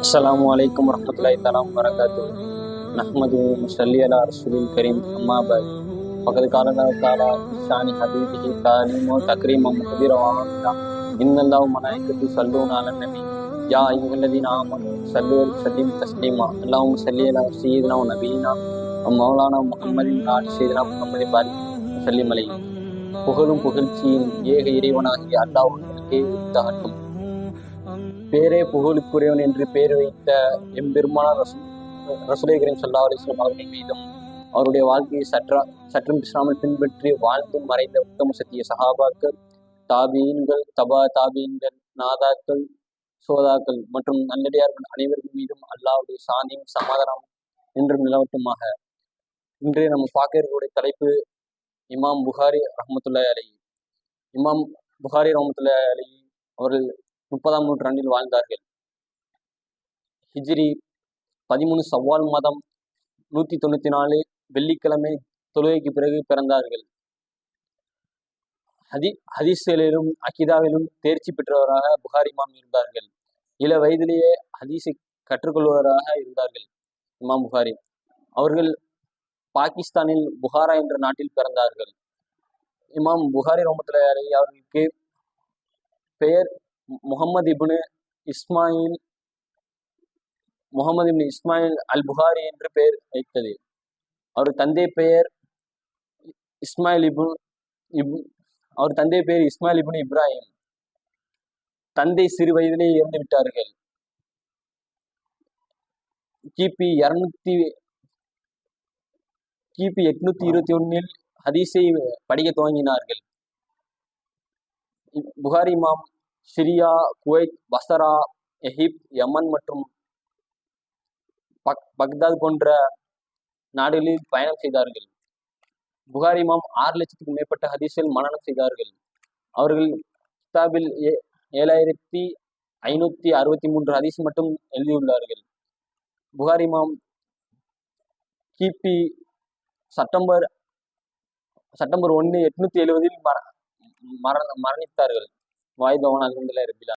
அஸ்லாம் வலைக்கம் வரமத்துல்லாய் தலாம் வரகாத்து நஹமது முசல்லி அலா ரசூலில் கரீம் அம்மாபாய் பகது காலலா தாலா ஷானி ஹபீபிஹி தாலிமோ தக்ரீமோ முகதிரவாமிதா இன்னல்லாவும் மனாய்க்கத்து சல்லூனால நபி யா ஐயுகல்லதீன் ஆமன் சல்லூர் சலீம் தஸ்லீமா அல்லாவும் சல்லி அலா சீதனா நபீனா மௌலானா முகம்மது நாடு சீதனா முகம்மதி பாரி சல்லீம் புகழும் புகழ்ச்சியின் ஏக இறைவனாகிய அல்லாஹ் உங்களுக்கே பேரே புகழுக்குரியவன் என்று பெயர் வைத்த எம்பெருமானார் ரசு ரசூலை கரீம் அலிஸ்லாம் அவர்கள் மீதும் அவருடைய வாழ்க்கையை சற்றா சற்றும் பிசாமல் பின்பற்றி வாழ்ந்தும் மறைந்த உத்தம சத்திய சகாபாக்கள் தாபீன்கள் தபா தாபீன்கள் நாதாக்கள் சோதாக்கள் மற்றும் நல்லடியார்கள் அனைவர்கள் மீதும் அல்லாவுடைய சாந்தியும் சமாதானம் என்றும் நிலவட்டுமாக. இன்று நம்ம பார்க்க இருக்கக்கூடிய தலைப்பு இமாம் புகாரி ரஹமத்துல்லாஹி அலி இமாம் புகாரி ரஹமத்துல்லாஹி அலி அவர்கள் முப்பதாம் நூற்றாண்டில் வாழ்ந்தார்கள். ஹிஜ்ரி பதிமூணு சவ்வால் மாதம் நூற்றி தொண்ணூற்றி நாலு வெள்ளிக்கிழமை தொழுகைக்கு பிறகு பிறந்தார்கள். ஹதி ஹதீஸ்களிலும் அகிதாவிலும் தேர்ச்சி பெற்றவராக புகாரி இமாம் இருந்தார்கள். இள வயதிலேயே ஹதீஸை கற்றுக்கொள்வராக இருந்தார்கள் இமாம் புகாரி. அவர்கள் பாகிஸ்தானில் புகாரா என்ற நாட்டில் பிறந்தார்கள். இமாம் புகாரி ரோமத்துல அவர்களுக்கு பெயர் முகமது இப்னு இஸ்மாயில் முகமது இப்னு இஸ்மாயில் அல் புகாரி என்று பெயர் வைத்தது. அவர் தந்தை பெயர் இஸ்மாயில் இபுன் இப் அவர் தந்தை பெயர் இஸ்மாயில் இபுன் இப்ராஹிம். தந்தை சிறு வயதிலே இறந்து விட்டார்கள். கிபி இருநூத்தி கிபி எட்நூத்தி இருபத்தி ஒன்னில் ஹதீஸை படிக்க துவங்கினார்கள். புகாரி மாம் Syria Kuwait Basra Egypt Yemen மற்றும் பக் பக்தாத் போன்ற நாடுகளில் பயணம் செய்தார்கள். புகாரி இமாம் ஆறு லட்சத்துக்கும் மேற்பட்ட ஹதீஸில் மனநம் செய்தார்கள். அவர்கள் கிதாபில் ஏ ஏழாயிரத்தி ஐநூத்தி அறுபத்தி மூன்று ஹதீஸ் மட்டும் எழுதியுள்ளார்கள். புகாரி இமாம் கிபி செப்டம்பர் செப்டம்பர் ஒன்று எட்நூத்தி எழுபதில் மர மரண மரணித்தார்கள். வாய்தவன் அல்ஹம்துலில்லாஹி ரபில்